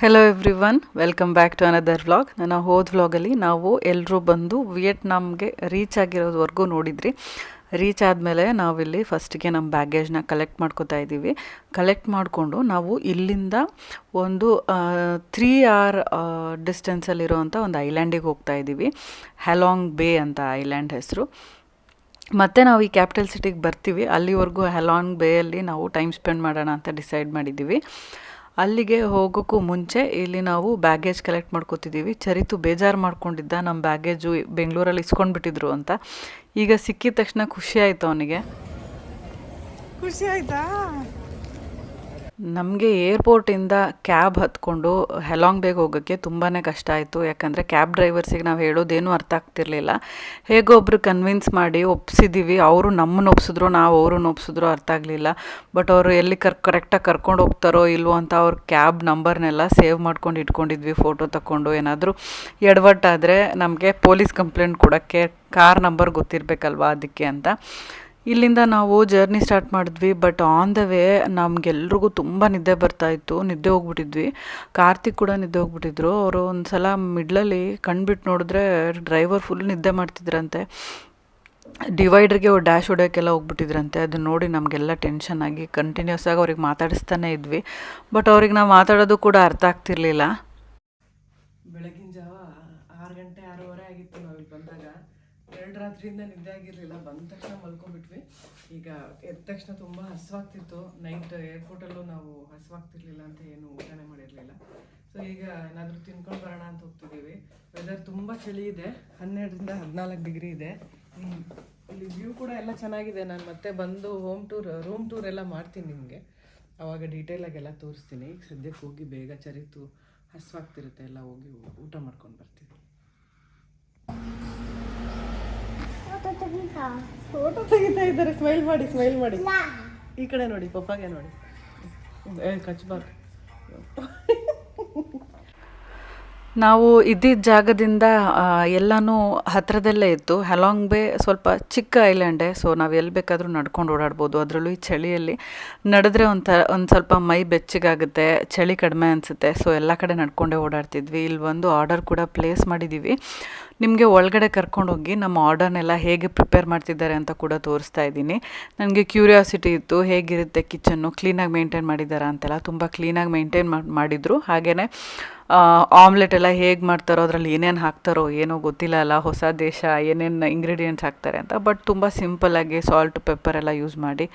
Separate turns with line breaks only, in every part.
Hello everyone welcome back to another vlog ನನ್ನ ಹೋದ ವ್ಲಾಗಲ್ಲಿ ನಾವು ಎಲ್ಲರೂ ಬಂದು ವಿಯೆಟ್ನಾಮ್ಗೆ ರೀಚ್ ಆಗಿರೋದ್ವರೆಗೂ ನೋಡಿದ್ರಿ. ರೀಚ್ ಆದಮೇಲೆ ನಾವಿಲ್ಲಿ ಫಸ್ಟಿಗೆ ನಮ್ಮ ಬ್ಯಾಗೇಜ್ನ ಕಲೆಕ್ಟ್ ಮಾಡ್ಕೋತಾ ಇದ್ದೀವಿ. ಕಲೆಕ್ಟ್ ಮಾಡಿಕೊಂಡು ನಾವು ಇಲ್ಲಿಂದ ಒಂದು ತ್ರೀ ಆರ್ ಡಿಸ್ಟೆನ್ಸಲ್ಲಿರುವಂಥ ಒಂದು ಐಲ್ಯಾಂಡಿಗೆ ಹೋಗ್ತಾ ಇದ್ದೀವಿ. ಹ್ಯಾಲಾಂಗ್ ಬೇ ಅಂತ ಐಲ್ಯಾಂಡ್ ಹೆಸರು. ಮತ್ತೆ ನಾವು ಈ ಕ್ಯಾಪಿಟಲ್ ಸಿಟಿಗೆ ಬರ್ತೀವಿ. ಅಲ್ಲಿವರೆಗೂ ಹ್ಯಾಲಾಂಗ್ ಬೇಯಲ್ಲಿ ನಾವು ಟೈಮ್ ಸ್ಪೆಂಡ್ ಮಾಡೋಣ ಅಂತ ಡಿಸೈಡ್ ಮಾಡಿದ್ದೀವಿ. ಅಲ್ಲಿಗೆ ಹೋಗೋಕ್ಕೂ ಮುಂಚೆ ಇಲ್ಲಿ ನಾವು ಬ್ಯಾಗೇಜ್ ಕಲೆಕ್ಟ್ ಮಾಡ್ಕೋತಿದ್ದೀವಿ. ಚರಿತು ಬೇಜಾರು ಮಾಡ್ಕೊಂಡಿದ್ದ ನಮ್ಮ ಬ್ಯಾಗೇಜು ಬೆಂಗಳೂರಲ್ಲಿ ಇಸ್ಕೊಂಡ್ಬಿಟ್ಟಿದ್ರು ಅಂತ. ಈಗ ಸಿಕ್ಕಿದ ತಕ್ಷಣ ಖುಷಿ ಆಯಿತು ಅವನಿಗೆ.
ಖುಷಿ ಆಯ್ತಾ?
ನಮಗೆ ಏರ್ಪೋರ್ಟಿಂದ ಕ್ಯಾಬ್ ಹತ್ಕೊಂಡು ಹೆಲಾಂಗ್ ಬೇಗ ಹೋಗೋಕ್ಕೆ ತುಂಬಾ ಕಷ್ಟ ಆಯಿತು. ಯಾಕಂದರೆ ಕ್ಯಾಬ್ ಡ್ರೈವರ್ಸಿಗೆ ನಾವು ಹೇಳೋದೇನೂ ಅರ್ಥ ಆಗ್ತಿರ್ಲಿಲ್ಲ. ಹೇಗೋ ಒಬ್ರು ಕನ್ವಿನ್ಸ್ ಮಾಡಿ ಒಪ್ಸಿದ್ದೀವಿ ಅವರು ನಮ್ಮನ್ನು ಒಪ್ಸಿದ್ರು, ನಾವು ಅವ್ರನ್ನ ಒಪ್ಸಿದ್ರು ಅರ್ಥ ಆಗಲಿಲ್ಲ. ಬಟ್ ಅವರು ಎಲ್ಲಿ ಕರ್ ಕರೆಕ್ಟಾಗಿ ಕರ್ಕೊಂಡು ಹೋಗ್ತಾರೋ ಇಲ್ವೋ ಅಂತ ಅವ್ರ ಕ್ಯಾಬ್ ನಂಬರ್ನೆಲ್ಲ ಸೇವ್ ಮಾಡ್ಕೊಂಡು ಇಟ್ಕೊಂಡಿದ್ವಿ. ಫೋಟೋ ತಗೊಂಡು ಏನಾದರೂ ಎಡವಟ್ಟಾದರೆ ನಮಗೆ ಪೊಲೀಸ್ ಕಂಪ್ಲೇಂಟ್ ಕೊಡೋಕ್ಕೆ ಕಾರ್ ನಂಬರ್ ಗೊತ್ತಿರಬೇಕಲ್ವಾ ಅದಕ್ಕೆ ಅಂತ. ಇಲ್ಲಿಂದ ನಾವು ಜರ್ನಿ ಸ್ಟಾರ್ಟ್ ಮಾಡಿದ್ವಿ ಬಟ್ ಆನ್ ದ ವೇ ನಮಗೆಲ್ರಿಗೂ ತುಂಬ ನಿದ್ದೆ ಬರ್ತಾಯಿತ್ತು ನಿದ್ದೆ ಹೋಗ್ಬಿಟ್ಟಿದ್ವಿ. ಕಾರ್ತಿಕ್ ಕೂಡ ನಿದ್ದೆ ಹೋಗ್ಬಿಟ್ಟಿದ್ರು. ಅವರು ಒಂದು ಸಲ ಮಿಡ್ಲಲ್ಲಿ ಕಣ್ಬಿಟ್ಟು ನೋಡಿದ್ರೆ ಡ್ರೈವರ್ ಫುಲ್ ನಿದ್ದೆ ಮಾಡ್ತಿದ್ರಂತೆ. ಡಿವೈಡರ್ಗೆ ಡ್ಯಾಶ್ ಹೊಡೆಯೋಕ್ಕೆಲ್ಲ ಹೋಗ್ಬಿಟ್ಟಿದ್ರಂತೆ. ಅದನ್ನ ನೋಡಿ ನಮಗೆಲ್ಲ ಟೆನ್ಷನ್ ಆಗಿ ಕಂಟಿನ್ಯೂಸ್ ಆಗಿ ಅವ್ರಿಗೆ ಮಾತಾಡಿಸ್ತಾನೆ ಇದ್ವಿ. ಬಟ್ ಅವ್ರಿಗೆ ನಾವು ಮಾತಾಡೋದು ಕೂಡ ಅರ್ಥ ಆಗ್ತಿರ್ಲಿಲ್ಲ.
ಬೆಳಗಿನ ಜಾವ ಆರು ಗಂಟೆ ಆರೂವರೆ ಆಗಿತ್ತು ನಾವಿಲ್ಲಿ ಬಂದಾಗ ಎರಡು ರಾತ್ರಿಯಿಂದ ನಿದ್ದೆ ಆಗಿರಲಿಲ್ಲ. ಬಂದ ತಕ್ಷಣ ಮಲ್ಕೊಂಡ್ಬಿಟ್ವಿ. ಈಗ ಎದ್ದ ತಕ್ಷಣ ತುಂಬ ಹಸುವಾಗ್ತಿತ್ತು. ನೈಟ್ ಏರ್ಪೋರ್ಟಲ್ಲೂ ನಾವು ಹಸುವಾಗ್ತಿರ್ಲಿಲ್ಲ ಅಂತ ಏನು ಊಟನೇ ಮಾಡಿರಲಿಲ್ಲ. ಸೊ ಈಗ ಏನಾದರೂ ತಿನ್ಕೊಂಡು ಬರೋಣ ಅಂತ ಹೋಗ್ತಿದ್ದೀವಿ. ವೆದರ್ ತುಂಬ ಚಳಿ ಇದೆ. ಹನ್ನೆರಡರಿಂದ ಹದಿನಾಲ್ಕು ಡಿಗ್ರಿ ಇದೆ. ಇಲ್ಲಿ ವ್ಯೂ ಕೂಡ ಎಲ್ಲ ಚೆನ್ನಾಗಿದೆ. ನಾನು ಮತ್ತೆ ಬಂದು ಹೋಮ್ ಟೂರ್ ರೂಮ್ ಟೂರ್ ಎಲ್ಲ ಮಾಡ್ತೀನಿ ನಿಮಗೆ. ಅವಾಗ ಡೀಟೇಲಾಗೆಲ್ಲ ತೋರಿಸ್ತೀನಿ. ಈಗ ಸದ್ಯಕ್ಕೆ ಹೋಗಿ ಬೇಗ ಚರಿತು, ಹಸುವಾಗ್ತಿರುತ್ತೆ. ಎಲ್ಲ ಹೋಗಿ ಊಟ ಮಾಡ್ಕೊಂಡು ಬರ್ತೀವಿ ಫೋಟೋ ತೆಗಿತಾ. ಇದ್ದಾರೆ. ಸ್ಮೈಲ್ ಮಾಡಿ ಸ್ಮೈಲ್ ಮಾಡಿ. ಈ ಕಡೆ ನೋಡಿ ಪಪ್ಪಾಗೆ ನೋಡಿ. ಏ ಕಚ್ಬಾರ್ದು
ನಾವು ಇದ್ದಿದ್ದ ಜಾಗದಿಂದ ಎಲ್ಲನೂ ಹತ್ತಿರದಲ್ಲೇ ಇತ್ತು. ಹ್ಯಾಲಾಂಗ್ ಬೇ ಸ್ವಲ್ಪ ಚಿಕ್ಕ ಐಲ್ಯಾಂಡೇ ಸೊ ನಾವು ಎಲ್ಲಿ ಬೇಕಾದರೂ ನಡ್ಕೊಂಡು ಓಡಾಡ್ಬೋದು. ಅದರಲ್ಲೂ ಈ ಚಳಿಯಲ್ಲಿ ನಡೆದ್ರೆ ಒಂಥರ, ಒಂದು ಸ್ವಲ್ಪ ಮೈ ಬೆಚ್ಚಗಾಗುತ್ತೆ, ಚಳಿ ಕಡಿಮೆ ಅನಿಸುತ್ತೆ. ಸೊ ಎಲ್ಲ ಕಡೆ ನಡ್ಕೊಂಡೇ ಓಡಾಡ್ತಿದ್ವಿ. ಇಲ್ಲಿ ಒಂದು ಆರ್ಡರ್ ಕೂಡ ಪ್ಲೇಸ್ ಮಾಡಿದ್ದೀವಿ ನಿಮಗೆ ಒಳಗಡೆ ಕರ್ಕೊಂಡೋಗಿ ನಮ್ಮ ಆರ್ಡರ್ನೆಲ್ಲ ಹೇಗೆ ಪ್ರಿಪೇರ್ ಮಾಡ್ತಿದ್ದಾರೆ ಅಂತ ಕೂಡ ತೋರಿಸ್ತಾ ಇದ್ದೀನಿ. ನನಗೆ ಕ್ಯೂರಿಯಾಸಿಟಿ ಇತ್ತು, ಹೇಗಿರುತ್ತೆ ಕಿಚನ್ನು ಕ್ಲೀನಾಗಿ ಮೇಂಟೈನ್ ಮಾಡಿದ್ದಾರೆ ಅಂತೆಲ್ಲ. ತುಂಬ ಕ್ಲೀನಾಗಿ ಮೇಂಟೈನ್ ಮಾಡಿದರು. ಹಾಗೆಯೇ ಆಮ್ಲೆಟ್ ಎಲ್ಲ ಹೇಗೆ ಮಾಡ್ತಾರೋ, ಅದರಲ್ಲಿ ಏನೇನು ಹಾಕ್ತಾರೋ ಏನೋ ಗೊತ್ತಿಲ್ಲ ಅಲ್ಲ, ಹೊಸ ದೇಶ, ಏನೇನು ಇಂಗ್ರೀಡಿಯೆಂಟ್ಸ್ ಹಾಕ್ತಾರೆ ಅಂತ ಬಟ್ ತುಂಬ ಸಿಂಪಲ್ಲಾಗಿ ಸಾಲ್ಟ್ ಪೆಪ್ಪರ್ ಎಲ್ಲ ಯೂಸ್ ಮಾಡಿ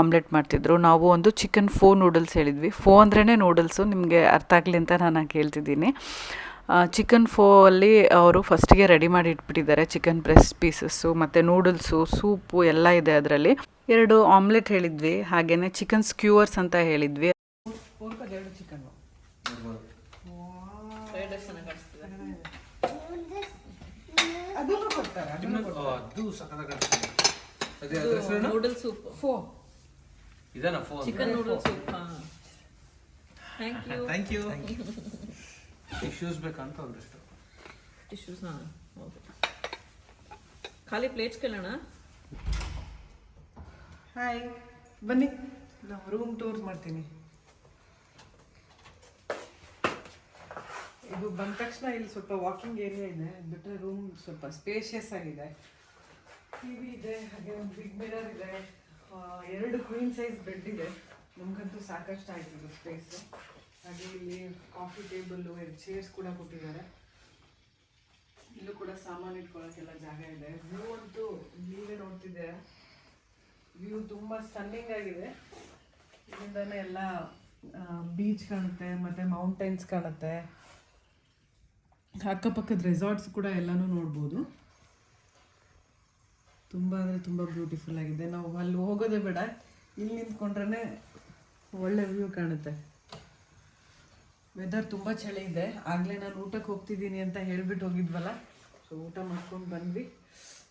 ಆಮ್ಲೆಟ್ ಮಾಡ್ತಿದ್ರು. ನಾವು ಒಂದು ಚಿಕನ್ ಫೋ ನೂಡಲ್ಸ್ ಹೇಳಿದ್ವಿ. ಫೋ ಅಂದ್ರೇ ನೂಡಲ್ಸು ನಿಮಗೆ ಅರ್ಥ ಆಗಲಿ ಅಂತ ನಾನು ಕೇಳ್ತಿದ್ದೀನಿ ಚಿಕನ್ ಫೋ ಅಲ್ಲಿ ಅವರು ಫಸ್ಟಿಗೆ ರೆಡಿ ಮಾಡಿ ಇಟ್ಬಿಟ್ಟಿದ್ದಾರೆ ಚಿಕನ್ ಬ್ರೆಸ್ ಪೀಸಸ್ಸು ಮತ್ತು ನೂಡಲ್ಸು ಸೂಪು ಎಲ್ಲ ಇದೆ ಅದರಲ್ಲಿ. ಎರಡು ಆಮ್ಲೆಟ್ ಹೇಳಿದ್ವಿ ಹಾಗೆಯೇ ಚಿಕನ್ ಸ್ಕ್ಯೂವರ್ಸ್ ಅಂತ ಹೇಳಿದ್ವಿ
ಎರಡು ಚಿಕನ್ ಅದನ್ನು ಕೊಡ್ತಾರೆ ಅದನ್ನು
ಅದು ಸಖತ್ತಾಗಿ ಅದೇ ಅದ್ರ ಹೆಸರೇನು?
Noodle soup
pho.
ಇದನ್ನ phone
chicken noodle soup thank you
thank you tissues ಬೇಕಂತ ಒಂದಿಷ್ಟು.
ಟಿಶ್ಯೂಸ್ ಹಾಂ ಹೌದು. ಖಾಲಿ ಪ್ಲೇಟ್ಸ್ ಕೇಳೋಣ?
ಹಾಯ್ ಬನ್ನಿ. ನಾವು ರೂಮ್ ಟೂರ್ ಮಾಡ್ತೀನಿ. ಇದು ಬಂದ ತಕ್ಷಣ ಇಲ್ಲಿ ಸ್ವಲ್ಪ ವಾಕಿಂಗ್ ಏರಿಯಾ ಇದೆ. ಬಿಟ್ಟರೆ ರೂಮ್ ಸ್ವಲ್ಪ ಸ್ಪೇಷಿಯಸ್ ಆಗಿದೆ. ಟಿವಿ ಇದೆ, ಹಾಗೆ ಒಂದು ಬಿಗ್ ಮಿರರ್ ಇದೆ. ಎರಡು ಕ್ವೀನ್ ಸೈಜ್ ಬೆಡ್ ಇದೆ. ನಮಗಂತೂ ಸಾಕಷ್ಟು ಆಯ್ತು ಸ್ಪೇಸ್ ಹಾಗೆ ಇಲ್ಲಿ ಕಾಫಿ ಟೇಬಲ್ಲು ಎರಡು ಚೇರ್ಸ್ ಕೂಡ ಕೊಟ್ಟಿದ್ದಾರೆ. ಇಲ್ಲೂ ಕೂಡ ಸಾಮಾನು ಇಟ್ಕೊಳ್ಳೋಕ್ಕೆಲ್ಲ ಜಾಗ ಇದೆ. ವ್ಯೂ ಅಂತೂ ನೀವೇ ನೋಡ್ತಿದ್ದೆ ವ್ಯೂ ತುಂಬ ಸ್ಟನ್ನಿಂಗ್ ಆಗಿದೆ. ಇಲ್ಲಿಂದಾನೆ ಎಲ್ಲ ಬೀಚ್ ಕಾಣುತ್ತೆ, ಮತ್ತೆ ಮೌಂಟೇನ್ಸ್ ಕಾಣುತ್ತೆ. ಅಕ್ಕಪಕ್ಕದ ರೆಸಾರ್ಟ್ಸ್ ಕೂಡ ಎಲ್ಲನೂ ನೋಡ್ಬೋದು. ತುಂಬ ಅಂದರೆ ತುಂಬ ಬ್ಯೂಟಿಫುಲ್ ಆಗಿದೆ. ನಾವು ಅಲ್ಲಿ ಹೋಗೋದೇ ಬೇಡ. ಇಲ್ಲಿ ನಿಂತ್ಕೊಂಡ್ರೆ ಒಳ್ಳೆ ವ್ಯೂ ಕಾಣುತ್ತೆ. ವೆದರ್ ತುಂಬ ಚಳಿ ಇದೆ. ಆಗಲೇ ನಾನು ಊಟಕ್ಕೆ ಹೋಗ್ತಿದ್ದೀನಿ ಅಂತ ಹೇಳ್ಬಿಟ್ಟು ಹೋಗಿದ್ವಲ್ಲ? ಸೊ ಊಟ ಮಾಡ್ಕೊಂಡು ಬಂದ್ವಿ.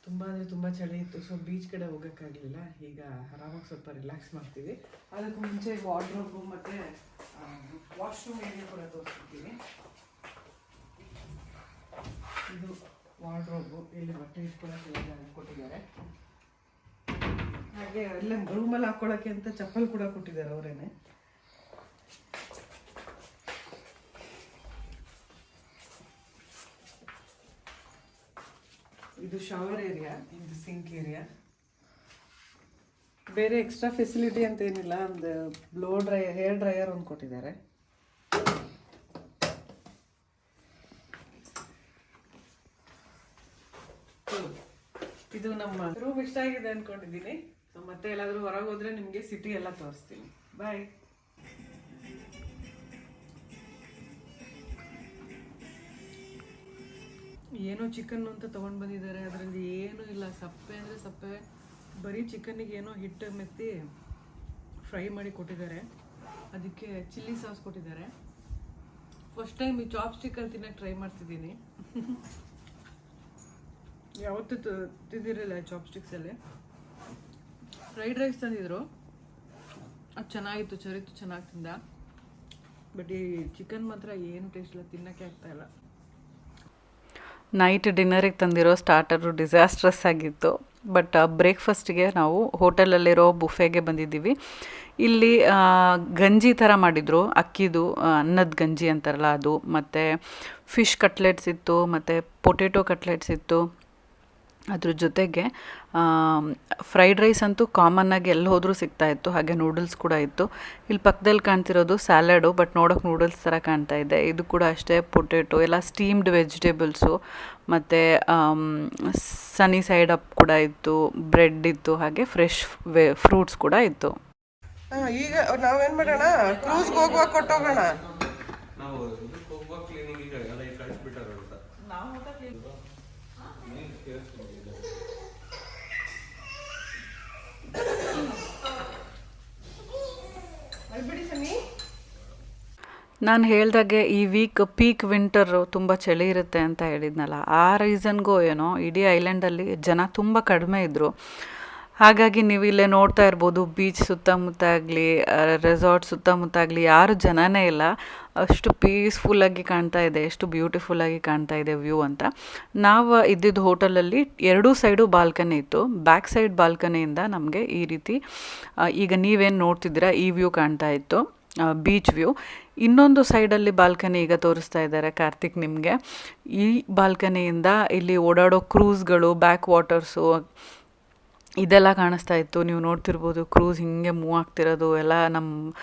ತುಂಬ ಅಂದರೆ ತುಂಬ ಚಳಿ ಇತ್ತು. ಸೊ ಬೀಚ್ ಕಡೆ ಹೋಗೋಕ್ಕಾಗಲಿಲ್ಲ. ಈಗ ಆರಾಮಾಗಿ ಸ್ವಲ್ಪ ರಿಲ್ಯಾಕ್ಸ್ ಮಾಡ್ತೀವಿ. ಅದಕ್ಕೂ ಮುಂಚೆ ವಾರ್ಡ್ರೋಬು ಮತ್ತು ವಾಶ್ರೂಮ್ ಏನೇ ಕೂಡ ತೋರಿಸ್ತೀನಿ ಇದು ವಾರ್ಡ್ರೋಬು ಇಲ್ಲಿ ಬಟ್ಟೆ ಇಟ್ಕೊಳ್ಳೋಕೆ ಕೊಟ್ಟಿದ್ದಾರೆ. ಹಾಗೆ ಅಲ್ಲೇ ರೂಮಲ್ಲಿ ಹಾಕ್ಕೊಳ್ಳೋಕ್ಕೆ ಅಂತ ಚಪ್ಪಲ್ ಕೂಡ ಕೊಟ್ಟಿದ್ದಾರೆ ಅವರೇನೆ. ಇದು ಶವರ್ ಏರಿಯಾ ಇದು ಸಿಂಕ್ ಏರಿಯಾ ಬೇರೆ ಎಕ್ಸ್ಟ್ರಾ ಫೆಸಿಲಿಟಿ ಅಂತ ಏನಿಲ್ಲ ಒಂದು ಬ್ಲೋ ಡ್ರೈ ಹೇರ್ ಡ್ರೈಯರ್ ಒಂದು ಕೊಟ್ಟಿದ್ದಾರೆ. ಇದು ನಮ್ಮ ರೂಮ್ ಇಷ್ಟ ಆಗಿದೆ ಅನ್ಕೊಂಡಿದ್ದೀನಿ. So, ಮತ್ತೆ ಎಲ್ಲಾದರೂ ಹೊರಗೆ ಹೋದ್ರೆ ನಿಮಗೆ ಸಿಟಿ ಎಲ್ಲ ತೋರಿಸ್ತೀನಿ. ಬಾಯ್ ಏನೋ ಚಿಕನ್ ಅಂತ ತೊಗೊಂಡು ಬಂದಿದ್ದಾರೆ. ಅದರಲ್ಲಿ ಏನೂ ಇಲ್ಲ. ಸಪ್ಪೆ ಅಂದರೆ ಸಪ್ಪೆ. ಬರೀ ಚಿಕನ್ನಿಗೆ ಏನೋ ಹಿಟ್ಟು ಮೆತ್ತಿ ಫ್ರೈ ಮಾಡಿ ಕೊಟ್ಟಿದ್ದಾರೆ. ಅದಕ್ಕೆ ಚಿಲ್ಲಿ ಸಾಸ್ ಕೊಟ್ಟಿದ್ದಾರೆ. ಫಸ್ಟ್ ಟೈಮ್ ಈ ಚಾಪ್ ಸ್ಟಿಕ್ಕಲ್ಲಿ ತಿನ್ನಕ್ಕೆ ಟ್ರೈ ಮಾಡ್ತಿದ್ದೀನಿ. ಯಾವತ್ತೂ ತಿಂದಿರಲಿಲ್ಲ ಚಾಪ್ಸ್ಟಿಕ್ಸಲ್ಲಿ ಫ್ರೈಡ್ ರೈಸ್ ತಂದಿದ್ರು. ಅದು ಚೆನ್ನಾಗಿತ್ತು ಚರಿತು ಚೆನ್ನಾಗಿ ತಿಂದ. ಬಟ್ ಈ ಚಿಕನ್ ಮಾತ್ರ ಏನು ಟೇಸ್ಟ್ ಇಲ್ಲ, ತಿನ್ನೋಕ್ಕೆ ಆಗ್ತಾ ಇಲ್ಲ.
ನೈಟ್ ಡಿನ್ನರಿಗೆ ತಂದಿರೋ ಸ್ಟಾರ್ಟರು ಡಿಸಾಸ್ಟ್ರಸ್ ಆಗಿತ್ತು. ಬಟ್ ಬ್ರೇಕ್ಫಾಸ್ಟ್ಗೆ ನಾವು ಹೋಟೆಲಲ್ಲಿರೋ ಬುಫೆಗೆ ಬಂದಿದ್ದೀವಿ. ಇಲ್ಲಿ ಗಂಜಿ ಥರ ಮಾಡಿದರು. ಅಕ್ಕಿದು ಅನ್ನದ ಗಂಜಿ ಅಂತಾರಲ್ಲ ಅದು. ಮತ್ತು ಫಿಶ್ ಕಟ್ಲೆಟ್ಸ್ ಇತ್ತು, ಮತ್ತು ಪೊಟೆಟೊ ಕಟ್ಲೆಟ್ಸ್ ಇತ್ತು. ಅದ್ರ ಜೊತೆಗೆ ಫ್ರೈಡ್ ರೈಸ್ ಅಂತೂ ಕಾಮನ್ನಾಗಿ ಎಲ್ಲಿ ಹೋದರೂ ಸಿಗ್ತಾ ಇತ್ತು. ಹಾಗೆ ನೂಡಲ್ಸ್ ಕೂಡ ಇತ್ತು. ಇಲ್ಲಿ ಪಕ್ಕದಲ್ಲಿ ಕಾಣ್ತಿರೋದು ಸ್ಯಾಲಡು ಬಟ್ ನೋಡೋಕೆ ನೂಡಲ್ಸ್ ಥರ ಕಾಣ್ತಾ ಇದೆ. ಇದು ಕೂಡ ಅಷ್ಟೇ ಪೊಟೇಟೊ ಎಲ್ಲ ಸ್ಟೀಮ್ಡ್ ವೆಜಿಟೇಬಲ್ಸು ಮತ್ತು ಸನಿ ಸೈಡ್ ಅಪ್ ಕೂಡ ಇತ್ತು ಬ್ರೆಡ್ ಇತ್ತು ಹಾಗೆ ಫ್ರೆಶ್ ವೆ ಫ್ರೂಟ್ಸ್ ಕೂಡ ಇತ್ತು.
ಈಗ ನಾವೇನು ಮಾಡೋಣ? ಕ್ರೂಸ್ಗೆ ಹೋಗುವಾಗ ಕೊಟ್ಟೋಗೋಣ
ನಾವು ಇದಕ್ಕೆ ಹೋಗುವಾಗ ಕ್ಲೀನಿಂಗ್ ಎಲ್ಲ ಈಗ ಕಳಿಸ್ಬಿಟ್ಟಾರ ಅಂತ
ನಾನು ಹೇಳ್ದಾಗೆ ಈ ವೀಕ್ ಪೀಕ್ ವಿಂಟರು ತುಂಬ ಚಳಿ ಇರುತ್ತೆ ಅಂತ ಹೇಳಿದ್ನಲ್ಲ, ಆ ರೀಸನ್ಗೂ ಏನೋ ಇಡೀ ಐಲ್ಯಾಂಡಲ್ಲಿ ಜನ ತುಂಬ ಕಡಿಮೆ ಇದ್ದರು ಹಾಗಾಗಿ ನೀವು ಇಲ್ಲೇ ನೋಡ್ತಾ ಇರ್ಬೋದು ಬೀಚ್ ಸುತ್ತಮುತ್ತ ಆಗಲಿ ರೆಸಾರ್ಟ್ ಸುತ್ತಮುತ್ತ ಆಗಲಿ, ಯಾರು ಜನನೇ ಇಲ್ಲ. ಅಷ್ಟು ಪೀಸ್ಫುಲ್ಲಾಗಿ ಕಾಣ್ತಾ ಇದೆ, ಎಷ್ಟು ಬ್ಯೂಟಿಫುಲ್ಲಾಗಿ ಕಾಣ್ತಾ ಇದೆ ವ್ಯೂ ಅಂತ. ನಾವು ಇದ್ದಿದ್ದ ಹೋಟೆಲಲ್ಲಿ ಎರಡೂ ಸೈಡು ಬಾಲ್ಕನಿ ಇತ್ತು. ಬ್ಯಾಕ್ ಸೈಡ್ ಬಾಲ್ಕನಿಯಿಂದ ನಮಗೆ ಈ ರೀತಿ ಈಗ ನೀವೇನು ನೋಡ್ತಿದ್ದೀರಾ, ಈ ವ್ಯೂ ಕಾಣ್ತಾ ಇತ್ತು ಬೀಚ್ ವ್ಯೂ ಇನ್ನೊಂದು ಸೈಡಲ್ಲಿ ಬಾಲ್ಕನಿ ಈಗ ತೋರಿಸ್ತಾ ಇದ್ದಾರೆ ಕಾರ್ತಿಕ್ ನಿಮಗೆ. ಈ ಬಾಲ್ಕನಿಯಿಂದ ಇಲ್ಲಿ ಓಡಾಡೋ ಕ್ರೂಸ್ಗಳು ಬ್ಯಾಕ್ ವಾಟರ್ಸು ಇದೆಲ್ಲ ಕಾಣಿಸ್ತಾ ಇತ್ತು. ನೀವು ನೋಡ್ತಿರ್ಬೋದು, ಕ್ರೂಸ್ ಹಿಂಗೆ ಮೂವ್ ಆಗ್ತಿರೋದು, ಎಲ್ಲ ನಮ್ಮ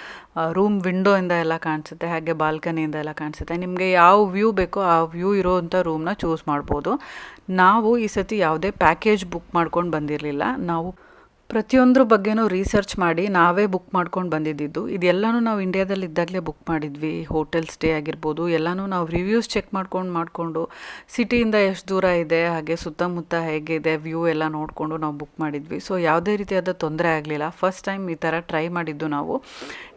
ರೂಮ್ ವಿಂಡೋಯಿಂದ ಎಲ್ಲ ಕಾಣಿಸುತ್ತೆ, ಹಾಗೆ ಬಾಲ್ಕನಿಯಿಂದ ಎಲ್ಲ ಕಾಣಿಸುತ್ತೆ. ನಿಮಗೆ ಯಾವ ವ್ಯೂ ಬೇಕೋ ಆ ವ್ಯೂ ಇರೋವಂಥ ರೂಮ್ನ ಚೂಸ್ ಮಾಡ್ಬೋದು. ನಾವು ಈ ಸತಿ ಯಾವುದೇ ಪ್ಯಾಕೇಜ್ ಬುಕ್ ಮಾಡ್ಕೊಂಡು ಬಂದಿರಲಿಲ್ಲ. ನಾವು ಪ್ರತಿಯೊಂದ್ರ ಬಗ್ಗೆನೂ ರಿಸರ್ಚ್ ಮಾಡಿ ನಾವೇ ಬುಕ್ ಮಾಡ್ಕೊಂಡು ಬಂದಿದ್ದಿದ್ದು. ಇದೆಲ್ಲನೂ ನಾವು ಇಂಡಿಯಾದಲ್ಲಿ ಇದ್ದಾಗಲೇ ಬುಕ್ ಮಾಡಿದ್ವಿ. ಹೋಟೆಲ್ ಸ್ಟೇ ಆಗಿರ್ಬೋದು, ಎಲ್ಲನೂ ನಾವು ರಿವ್ಯೂಸ್ ಚೆಕ್ ಮಾಡ್ಕೊಂಡು ಮಾಡಿಕೊಂಡು ಸಿಟಿಯಿಂದ ಎಷ್ಟು ದೂರ ಇದೆ, ಹಾಗೆ ಸುತ್ತಮುತ್ತ ಹೇಗಿದೆ ವ್ಯೂ ಎಲ್ಲ ನೋಡಿಕೊಂಡು ನಾವು ಬುಕ್ ಮಾಡಿದ್ವಿ. ಸೊ ಯಾವುದೇ ರೀತಿಯಾದ ತೊಂದರೆ ಆಗಲಿಲ್ಲ. ಫಸ್ಟ್ ಟೈಮ್ ಈ ಥರ ಟ್ರೈ ಮಾಡಿದ್ದು ನಾವು.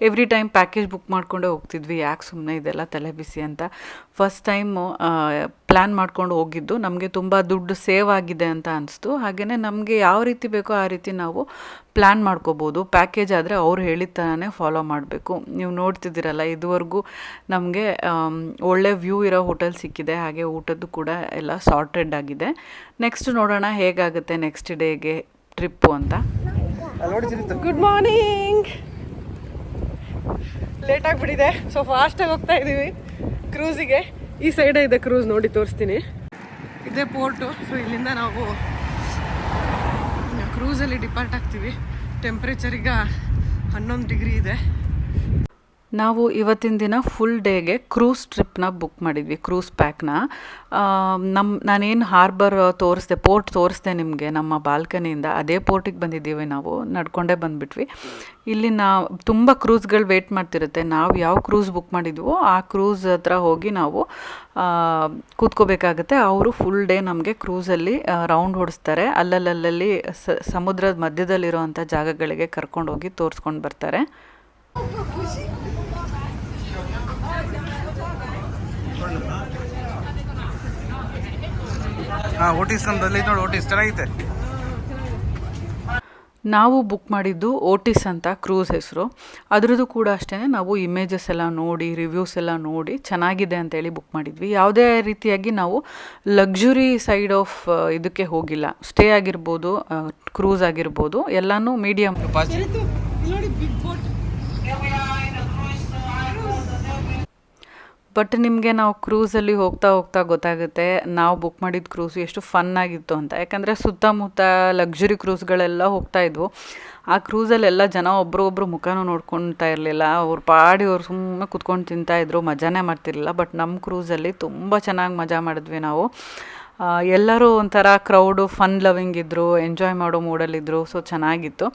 ಎವ್ರಿ ಟೈಮ್ ಪ್ಯಾಕೇಜ್ ಬುಕ್ ಮಾಡಿಕೊಂಡೇ ಹೋಗ್ತಿದ್ವಿ. ಯಾಕೆ ಸುಮ್ಮನೆ ಇದೆಲ್ಲ ತಲೆ ಬಿಸಿ ಅಂತ. ಫಸ್ಟ್ ಟೈಮು ಪ್ಲ್ಯಾನ್ ಮಾಡ್ಕೊಂಡು ಹೋಗಿದ್ದು, ನಮಗೆ ತುಂಬ ದುಡ್ಡು ಸೇವ್ ಆಗಿದೆ ಅಂತ ಅನಿಸ್ತು. ಹಾಗೆಯೇ ನಮಗೆ ಯಾವ ರೀತಿ ಬೇಕೋ ಆ ರೀತಿ ನಾವು ಪ್ಲ್ಯಾನ್ ಮಾಡ್ಕೋಬೋದು. ಪ್ಯಾಕೇಜ್ ಆದರೆ ಅವ್ರು ಹೇಳಿದ ಥರನೇ ಫಾಲೋ ಮಾಡಬೇಕು. ನೀವು ನೋಡ್ತಿದ್ದೀರಲ್ಲ, ಇದುವರೆಗೂ ನಮಗೆ ಒಳ್ಳೆ ವ್ಯೂ ಇರೋ ಹೋಟೆಲ್ ಸಿಕ್ಕಿದೆ. ಹಾಗೆ ಊಟದ್ದು ಕೂಡ ಎಲ್ಲ ಸಾರ್ಟೆಡ್ ಆಗಿದೆ. ನೆಕ್ಸ್ಟ್ ನೋಡೋಣ ಹೇಗಾಗುತ್ತೆ ನೆಕ್ಸ್ಟ್ ಡೇಗೆ ಟ್ರಿಪ್ಪು ಅಂತ.
ಗುಡ್ ಮಾರ್ನಿಂಗ್ ಲೇಟ್ ಆಗಿಬಿಟ್ಟಿದೆ. ಸೊ ಫಾಸ್ಟಾಗಿ ಹೋಗ್ತಾ ಇದ್ದೀವಿ ಕ್ರೂಸಿಗೆ ಈ ಸೈಡೇ ಇದೆ ಕ್ರೂಸ್ ನೋಡಿ, ತೋರಿಸ್ತೀನಿ. ಇದೇ ಪೋರ್ಟು ಸೊ ಇಲ್ಲಿಂದ ನಾವು ಕ್ರೂಸಲ್ಲಿ ಡಿಪಾರ್ಟ್ ಆಗ್ತೀವಿ. ಟೆಂಪ್ರೇಚರ್ ಈಗ ಹನ್ನೊಂದು ಡಿಗ್ರಿ ಇದೆ.
ನಾವು ಇವತ್ತಿನ ದಿನ ಫುಲ್ ಡೇಗೆ ಕ್ರೂಸ್ ಟ್ರಿಪ್ನ ಬುಕ್ ಮಾಡಿದ್ವಿ ಕ್ರೂಸ್ ಪ್ಯಾಕ್ನ ನಮ್ಮ ನಾನೇನು ಹಾರ್ಬರ್ ತೋರಿಸ್ದೆ ಪೋರ್ಟ್ ತೋರಿಸ್ದೆ ನಿಮಗೆ ನಮ್ಮ ಬಾಲ್ಕನಿಯಿಂದ, ಅದೇ ಪೋರ್ಟಿಗೆ ಬಂದಿದ್ದೀವಿ ನಾವು, ನಡ್ಕೊಂಡೇ ಬಂದುಬಿಟ್ವಿ. ಇಲ್ಲಿ ನಾ, ತುಂಬ ಕ್ರೂಸ್ಗಳು ವೇಟ್ ಮಾಡ್ತಿರುತ್ತೆ, ನಾವು ಯಾವ ಕ್ರೂಸ್ ಬುಕ್ ಮಾಡಿದ್ವೋ, ಆ ಕ್ರೂಸ್ ಹತ್ರ ಹೋಗಿ ನಾವು ಕೂತ್ಕೋಬೇಕಾಗುತ್ತೆ. ಅವರು ಫುಲ್ ಡೇ ನಮಗೆ ಕ್ರೂಸಲ್ಲಿ ರೌಂಡ್ ಹೊಡಿಸ್ತಾರೆ. ಅಲ್ಲಲ್ಲಲ್ಲಿ ಸಮುದ್ರದ ಮಧ್ಯದಲ್ಲಿರುವಂಥ ಜಾಗಗಳಿಗೆ ಕರ್ಕೊಂಡೋಗಿ ತೋರಿಸ್ಕೊಂಡು ಬರ್ತಾರೆ.
ಹಾ ಓಟಿಸ್ ನಮ್ದಲ್ಲಿ ನೋಡಿ ಓಟಿಸ್ ಚೆನ್ನಾಗೈತೆ.
ನಾವು ಬುಕ್ ಮಾಡಿದ್ದು ಓಟಿಸ್ ಅಂತ ಕ್ರೂಸ್ ಹೆಸರು. ಅದರದ್ದು ಕೂಡ ಅಷ್ಟೇ ನಾವು ಇಮೇಜಸ್ ಎಲ್ಲ ನೋಡಿ ರಿವ್ಯೂಸ್ ಎಲ್ಲ ನೋಡಿ ಚೆನ್ನಾಗಿದೆ ಅಂತೇಳಿ ಬುಕ್ ಮಾಡಿದ್ವಿ. ಯಾವುದೇ ರೀತಿಯಾಗಿ ನಾವು ಲಕ್ಸುರಿ ಸೈಡ್ ಆಫ್ ಇದಕ್ಕೆ ಹೋಗಿಲ್ಲ. ಸ್ಟೇ ಆಗಿರ್ಬೋದು ಕ್ರೂಸ್ ಆಗಿರ್ಬೋದು ಎಲ್ಲನೂ ಮೀಡಿಯಮ್ ಬಟ್ ನಿಮಗೆ ನಾವು ಕ್ರೂಸಲ್ಲಿ ಹೋಗ್ತಾ ಹೋಗ್ತಾ ಗೊತ್ತಾಗುತ್ತೆ, ನಾವು ಬುಕ್ ಮಾಡಿದ ಕ್ರೂಸ್ ಎಷ್ಟು ಫನ್ ಆಗಿತ್ತು ಅಂತ. ಯಾಕಂದರೆ ಸುತ್ತಮುತ್ತ ಲಕ್ಸುರಿ ಕ್ರೂಸ್ಗಳೆಲ್ಲ ಹೋಗ್ತಾ ಇದ್ವು. ಆ ಕ್ರೂಸಲ್ಲೆಲ್ಲ ಜನ ಒಬ್ರೊಬ್ರು ಮುಖನೂ ನೋಡ್ಕೊತಾ ಇರಲಿಲ್ಲ. ಅವ್ರು ಪಾಡಿ ಅವ್ರು ಸುಮ್ಮನೆ ಕುತ್ಕೊಂಡು ತಿಂತಾಯಿದ್ರು ಮಜಾನೇ ಮಾಡ್ತಿರಲಿಲ್ಲ. ಬಟ್ ನಮ್ಮ ಕ್ರೂಸಲ್ಲಿ ತುಂಬ ಚೆನ್ನಾಗಿ ಮಜಾ ಮಾಡಿದ್ವಿ ನಾವು. ಎಲ್ಲರೂ ಒಂಥರ ಕ್ರೌಡು ಫನ್ ಲವಿಂಗ್ ಇದ್ದರು ಎಂಜಾಯ್ ಮಾಡೋ ಮೂಡಲ್ಲಿದ್ದರು ಸೊ ಚೆನ್ನಾಗಿತ್ತು.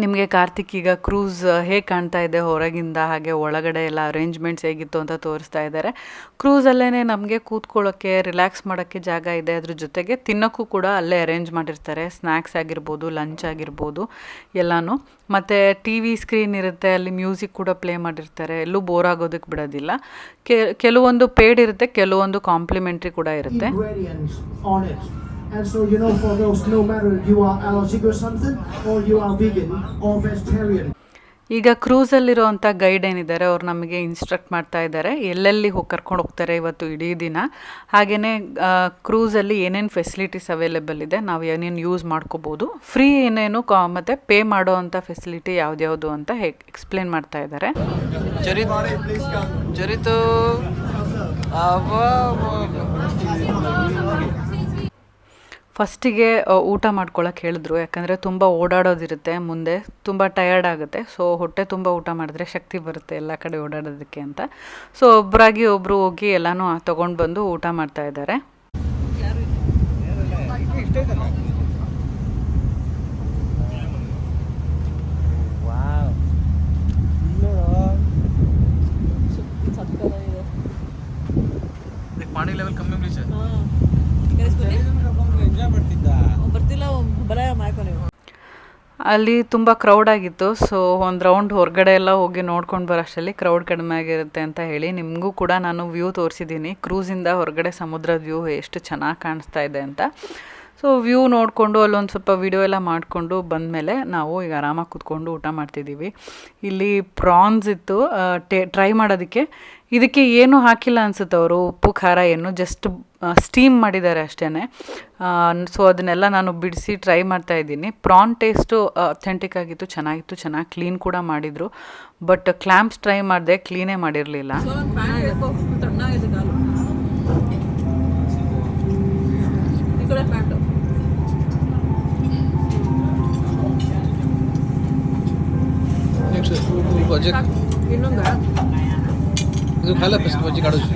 ನಿಮಗೆ ಕಾರ್ತಿಕ್ ಈಗ ಕ್ರೂಸ್ ಹೇಗೆ ಕಾಣ್ತಾ ಇದೆ ಹೊರಗಿಂದ? ಹಾಗೆ ಒಳಗಡೆ ಎಲ್ಲ ಅರೇಂಜ್ಮೆಂಟ್ಸ್ ಹೇಗಿತ್ತು ಅಂತ ತೋರಿಸ್ತಾ ಇದ್ದಾರೆ. ಕ್ರೂಸಲ್ಲೇ ನಮಗೆ ಕೂತ್ಕೊಳ್ಳೋಕ್ಕೆ ರಿಲ್ಯಾಕ್ಸ್ ಮಾಡೋಕ್ಕೆ ಜಾಗ ಇದೆ. ಅದ್ರ ಜೊತೆಗೆ ತಿನ್ನೋಕ್ಕೂ ಕೂಡ ಅಲ್ಲೇ ಅರೇಂಜ್ ಮಾಡಿರ್ತಾರೆ. ಸ್ನ್ಯಾಕ್ಸ್ ಆಗಿರ್ಬೋದು ಲಂಚ್ ಆಗಿರ್ಬೋದು, ಎಲ್ಲನೂ. ಮತ್ತು ಟಿ ವಿ ಸ್ಕ್ರೀನ್ ಇರುತ್ತೆ, ಅಲ್ಲಿ ಮ್ಯೂಸಿಕ್ ಕೂಡ ಪ್ಲೇ ಮಾಡಿರ್ತಾರೆ. ಎಲ್ಲೂ ಬೋರ್ ಆಗೋದಕ್ಕೆ ಬಿಡೋದಿಲ್ಲ. ಕೆಲವೊಂದು ಪೇಡ್ ಇರುತ್ತೆ, ಕೆಲವೊಂದು ಕಾಂಪ್ಲಿಮೆಂಟ್ರಿ ಕೂಡ ಇರುತ್ತೆ.
And so, you know, for those, no matter you are allergic or something, or you are vegan or vegetarian,
ಈಗ ಕ್ರೂಸಲ್ಲಿರೋವಂಥ ಗೈಡ್ ಏನಿದ್ದಾರೆ ಅವ್ರು ನಮಗೆ ಇನ್ಸ್ಟ್ರಕ್ಟ್ ಮಾಡ್ತಾ ಇದ್ದಾರೆ. ಎಲ್ಲೆಲ್ಲಿ ಹೋಗಿ ಕರ್ಕೊಂಡು ಹೋಗ್ತಾರೆ ಇವತ್ತು ಇಡೀ ದಿನ. ಹಾಗೆಯೇ ಕ್ರೂಸಲ್ಲಿ ಏನೇನು ಫೆಸಿಲಿಟೀಸ್ ಅವೈಲೇಬಲ್ ಇದೆ ನಾವು ಏನೇನು ಯೂಸ್ ಮಾಡ್ಕೋಬೋದು. ಫ್ರೀ ಏನೇನು ಕಾ ಮತ್ತು ಪೇ ಮಾಡೋ ಅಂಥ ಫೆಸಿಲಿಟಿ ಯಾವ್ದ್ಯಾವುದು ಅಂತ ಹೇಗೆ ಎಕ್ಸ್ಪ್ಲೇನ್ ಮಾಡ್ತಾ ಇದ್ದಾರೆ. ಜರಿತು ಫಸ್ಟಿಗೆ ಊಟ ಮಾಡ್ಕೊಳ್ಳೋಕೆ ಹೇಳಿದ್ರು. ಯಾಕಂದರೆ ತುಂಬ ಓಡಾಡೋದಿರುತ್ತೆ ಮುಂದೆ. ತುಂಬ ಟಯರ್ಡ್ ಆಗುತ್ತೆ. ಸೊ ಹೊಟ್ಟೆ ತುಂಬ ಊಟ ಮಾಡಿದ್ರೆ ಶಕ್ತಿ ಬರುತ್ತೆ ಎಲ್ಲ ಕಡೆ ಓಡಾಡೋದಕ್ಕೆ ಅಂತ. ಸೊ ಒಬ್ಬರಾಗಿ ಒಬ್ಬರು ಹೋಗಿ ಎಲ್ಲನೂ ತೊಗೊಂಡು ಬಂದು ಊಟ ಮಾಡ್ತಾ ಇದ್ದಾರೆ. ಅಲ್ಲಿ ತುಂಬ ಕ್ರೌಡ್ ಆಗಿತ್ತು. ಸೊ ಒಂದು ರೌಂಡ್ ಹೊರಗಡೆ ಎಲ್ಲ ಹೋಗಿ ನೋಡ್ಕೊಂಡು ಬರೋಷ್ಟರಲ್ಲಿ ಕ್ರೌಡ್ ಕಡಿಮೆ ಆಗಿರುತ್ತೆ ಅಂತ ಹೇಳಿ ನಿಮಗೂ ಕೂಡ ನಾನು ವ್ಯೂ ತೋರಿಸಿದ್ದೀನಿ. ಕ್ರೂಸಿಂದ ಹೊರಗಡೆ ಸಮುದ್ರದ ವ್ಯೂ ಎಷ್ಟು ಚೆನ್ನಾಗಿ ಕಾಣಿಸ್ತಾ ಇದೆ ಅಂತ. ಸೊ ವ್ಯೂ ನೋಡಿಕೊಂಡು ಅಲ್ಲೊಂದು ಸ್ವಲ್ಪ ವಿಡಿಯೋ ಎಲ್ಲ ಮಾಡಿಕೊಂಡು ಬಂದಮೇಲೆ ನಾವು ಈಗ ಆರಾಮಾಗಿ ಕೂತ್ಕೊಂಡು ಊಟ ಮಾಡ್ತಿದ್ದೀವಿ. ಇಲ್ಲಿ ಪ್ರಾನ್ಸ್ ಇತ್ತು. ಟೇ ಟ್ರೈ ಮಾಡೋದಕ್ಕೆ. ಇದಕ್ಕೆ ಏನು ಹಾಕಿಲ್ಲ ಅನಿಸುತ್ತೆ ಅವರು? ಉಪ್ಪು, ಖಾರ, ಏನು? ಜಸ್ಟ್ ಸ್ಟೀಮ್ ಮಾಡಿದ್ದಾರೆ ಅಷ್ಟೇ ಸೊ ಅದನ್ನೆಲ್ಲ ನಾನು ಬಿಡಿಸಿ ಟ್ರೈ ಮಾಡ್ತಾ ಇದ್ದೀನಿ. ಪ್ರಾನ್ ಟೇಸ್ಟು ಅಥೆಂಟಿಕ್ ಆಗಿತ್ತು, ಚೆನ್ನಾಗಿತ್ತು, ಚೆನ್ನಾಗಿ ಕ್ಲೀನ್ ಕೂಡ ಮಾಡಿದರು. ಬಟ್ ಕ್ಲ್ಯಾಂಪ್ಸ್ ಟ್ರೈ ಮಾಡಿದೆ ಕ್ಲೀನೇ ಮಾಡಿರಲಿಲ್ಲ.
ಭಜಿ
ಇನ್ನೊಂದ?
ಇದು ಖಾಲ ಫಸ್ಟ್ ಕಾಡೋದು.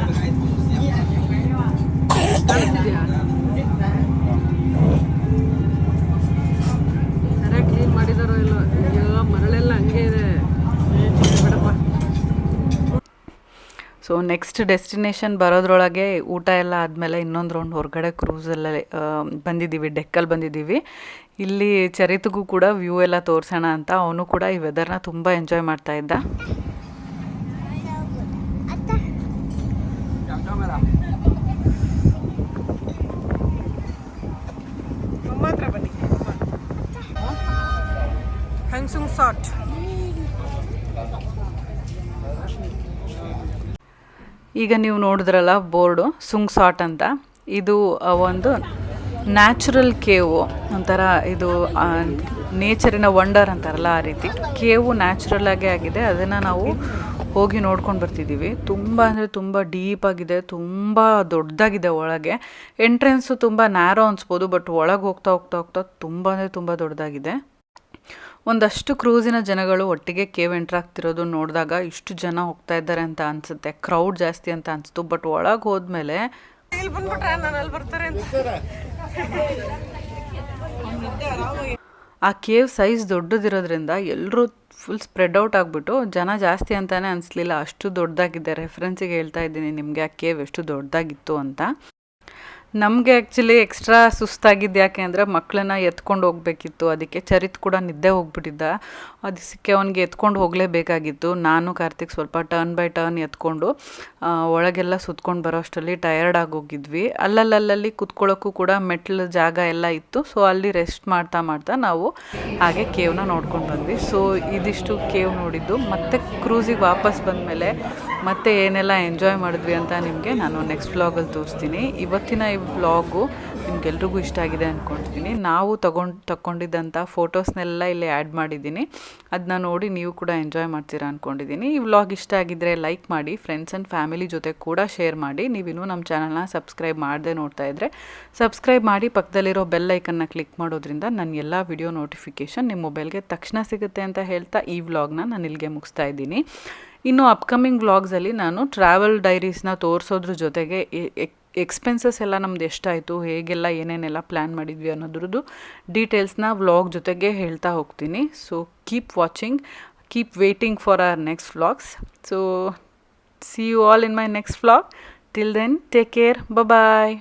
ಸರಿಯಾಗಿ ಕ್ಲೀನ್ ಮಾಡಿದಾರೋ ಇಲ್ಲೋ? ಅಯ್ಯೋ ಮರಳೆಲ್ಲ ಹಂಗೆ ಇದೆ.
ಸೊ ನೆಕ್ಸ್ಟ್ ಡೆಸ್ಟಿನೇಷನ್ ಬರೋದ್ರೊಳಗೆ ಊಟ ಎಲ್ಲ ಆದಮೇಲೆ ಇನ್ನೊಂದು ರೌಂಡ್ ಹೊರಗಡೆ ಕ್ರೂಸಲ್ಲೇ ಬಂದಿದ್ದೀವಿ ಡೆಕ್ಕಲ್ಲಿ ಬಂದಿದ್ದೀವಿ. ಇಲ್ಲಿ ಚರಿತಗೂ ಕೂಡ ವ್ಯೂ ಎಲ್ಲ ತೋರಿಸೋಣ ಅಂತ. ಅವನು ಕೂಡ ಈ ವೆದರ್ನ ತುಂಬ ಎಂಜಾಯ್ ಮಾಡ್ತಾ ಇದ್ದ. ಈಗ ನೀವು ನೋಡಿದ್ರಲ್ಲ ಬೋರ್ಡು ಸುಂಗ್ ಸಾಟ್ ಅಂತ. ಇದು ಒಂದು ನ್ಯಾಚುರಲ್ ಕೇವು ಒಂಥರ ಇದು ನೇಚರಿನ ವಂಡರ್ ಅಂತಾರಲ್ಲ ಆ ರೀತಿ. ಕೇವು ನ್ಯಾಚುರಲ್ ಆಗೇ ಆಗಿದೆ. ಅದನ್ನು ನಾವು ಹೋಗಿ ನೋಡ್ಕೊಂಡು ಬರ್ತಿದ್ದೀವಿ ತುಂಬ ಅಂದರೆ ತುಂಬ ಡೀಪ್ ಆಗಿದೆ, ತುಂಬ ದೊಡ್ಡದಾಗಿದೆ ಒಳಗೆ. ಎಂಟ್ರೆನ್ಸು ತುಂಬ ನ್ಯಾರೋ ಅನಿಸ್ಬೋದು ಬಟ್ ಒಳಗೆ ಹೋಗ್ತಾ ಹೋಗ್ತಾ ಹೋಗ್ತಾ ತುಂಬ ಅಂದರೆ ತುಂಬ ದೊಡ್ಡದಾಗಿದೆ. ಒಂದಷ್ಟು ಕ್ರೂಸಿನ ಜನಗಳು ಒಟ್ಟಿಗೆ ಕೇವ್ ಎಂಟ್ರ್ ಆಗ್ತಿರೋದು ನೋಡಿದಾಗ ಇಷ್ಟು ಜನ ಹೋಗ್ತಾ ಇದ್ದಾರೆ ಅಂತ ಅನಿಸುತ್ತೆ. ಕ್ರೌಡ್ ಜಾಸ್ತಿ ಅಂತ ಅನಿಸ್ತು ಬಟ್ ಒಳಗೆ ಹೋದ್ಮೇಲೆ
ಇಲ್ಲಿ ಬಂದ್ಬಿಟ್ರೆ ನಾನು ಅಲ್ಲಿ ಬರ್ತಾರೆ ಅಂತ.
ಆ ಕೇವ್ ಸೈಜ್ ದೊಡ್ಡದಿರೋದ್ರಿಂದ ಎಲ್ಲರೂ ಫುಲ್ ಸ್ಪ್ರೆಡ್ ಔಟ್ ಆಗಿಬಿಟ್ಟು ಜನ ಜಾಸ್ತಿ ಅಂತಾನೆ ಅನಿಸ್ಲಿಲ್ಲ. ಅಷ್ಟು ದೊಡ್ಡದಾಗಿದೆ ರೆಫರೆನ್ಸಿಗೆ ಹೇಳ್ತಾ ಇದ್ದೀನಿ ನಿಮಗೆ ಆ ಕೇವ್ ಎಷ್ಟು ದೊಡ್ಡದಾಗಿತ್ತು ಅಂತ. ನಮಗೆ ಆ್ಯಕ್ಚುಲಿ ಎಕ್ಸ್ಟ್ರಾ ಸುಸ್ತಾಗಿದ್ದು ಯಾಕೆ ಅಂದರೆ ಮಕ್ಕಳನ್ನ ಎತ್ಕೊಂಡು ಹೋಗ್ಬೇಕಿತ್ತು. ಅದಕ್ಕೆ ಚರಿತ್ ಕೂಡ ನಿದ್ದೆ ಹೋಗ್ಬಿಟ್ಟಿದ್ದ. ಅದಕ್ಕೆ ಅವನಿಗೆ ಎತ್ಕೊಂಡು ಹೋಗಲೇಬೇಕಾಗಿತ್ತು. ನಾನು ಕಾರ್ತಿಕ್ ಸ್ವಲ್ಪ ಟರ್ನ್ ಬೈ ಟರ್ನ್ ಎತ್ಕೊಂಡು ಒಳಗೆಲ್ಲ ಸುತ್ಕೊಂಡು ಬರೋ ಅಷ್ಟರಲ್ಲಿ ಟಯರ್ಡ್ ಆಗೋಗಿದ್ವಿ ಅಲ್ಲಲ್ಲಲ್ಲಿ ಕುತ್ಕೊಳ್ಳೋಕ್ಕೂ ಕೂಡ ಮೆಟ್ಲು ಜಾಗ ಎಲ್ಲ ಇತ್ತು. ಸೊ ಅಲ್ಲಿ ರೆಸ್ಟ್ ಮಾಡ್ತಾ ಮಾಡ್ತಾ ನಾವು ಹಾಗೆ ಕೇವ್ನ ನೋಡ್ಕೊಂಡು ಬಂದ್ವಿ. ಸೊ ಇದಿಷ್ಟು ಕೇವ್ ನೋಡಿದ್ದು. ಮತ್ತೆ ಕ್ರೂಸಿಗೆ ವಾಪಸ್ ಬಂದಮೇಲೆ ಮತ್ತೆ ಏನೆಲ್ಲ ಎಂಜಾಯ್ ಮಾಡಿದ್ವಿ ಅಂತ ನಿಮಗೆ ನಾನು ನೆಕ್ಸ್ಟ್ ವ್ಲಾಗಲ್ಲಿ ತೋರಿಸ್ತೀನಿ. ಇವತ್ತಿನ ಈ ವ್ಲಾಗು ನಿಮ್ಗೆಲ್ರಿಗೂ ಇಷ್ಟ ಆಗಿದೆ ಅಂದ್ಕೊಳ್ತೀನಿ ನಾವು ತಗೊಂಡು ತಗೊಂಡಿದ್ದಂಥ ಫೋಟೋಸ್ನೆಲ್ಲ ಇಲ್ಲಿ ಆ್ಯಡ್ ಮಾಡಿದ್ದೀನಿ. ಅದನ್ನ ನೋಡಿ ನೀವು ಕೂಡ ಎಂಜಾಯ್ ಮಾಡ್ತೀರಾ ಅಂದ್ಕೊಂಡಿದ್ದೀನಿ ಈ ವ್ಲಾಗ್ ಇಷ್ಟ ಆಗಿದ್ದರೆ ಲೈಕ್ ಮಾಡಿ ಫ್ರೆಂಡ್ಸ್ ಆ್ಯಂಡ್ ಫ್ಯಾಮಿಲಿ ಜೊತೆ ಕೂಡ ಶೇರ್ ಮಾಡಿ. ನೀವಿನ್ನೂ ನಮ್ಮ ಚಾನಲ್ನ ಸಬ್ಸ್ಕ್ರೈಬ್ ಮಾಡದೆ ನೋಡ್ತಾ ಇದ್ದರೆ ಸಬ್ಸ್ಕ್ರೈಬ್ ಮಾಡಿ, ಪಕ್ಕದಲ್ಲಿರೋ ಬೆಲ್ ಐಕನ್ನ ಕ್ಲಿಕ್ ಮಾಡೋದ್ರಿಂದ ನನ್ನ ಎಲ್ಲ ವಿಡಿಯೋ ನೋಟಿಫಿಕೇಷನ್ ನಿಮ್ಮ ಮೊಬೈಲ್ಗೆ ತಕ್ಷಣ ಸಿಗುತ್ತೆ ಅಂತ ಹೇಳ್ತಾ ಈ ವ್ಲಾಗ್ನ ನಾನು ಇಲ್ಲಿಗೆ ಮುಗಿಸ್ತಾ ಇದ್ದೀನಿ. ಇನ್ನು ಅಪ್ಕಮಿಂಗ್ ವ್ಲಾಗ್ಸಲ್ಲಿ ನಾನು ಟ್ರಾವೆಲ್ ಡೈರೀಸ್ನ ತೋರಿಸೋದ್ರ ಜೊತೆಗೆ ಎಕ್ಸ್ಪೆನ್ಸಸ್ ಎಲ್ಲ ನಮ್ದು ಎಷ್ಟಾಯಿತು, ಹೇಗೆಲ್ಲ ಏನೇನೆಲ್ಲ ಪ್ಲ್ಯಾನ್ ಮಾಡಿದ್ವಿ ಅನ್ನೋದ್ರದ್ದು ಡೀಟೇಲ್ಸ್ನ ವ್ಲಾಗ್ ಜೊತೆಗೆ ಹೇಳ್ತಾ ಹೋಗ್ತೀನಿ. So keep watching keep waiting for our next vlogs so see you all in my next vlog till then take care bye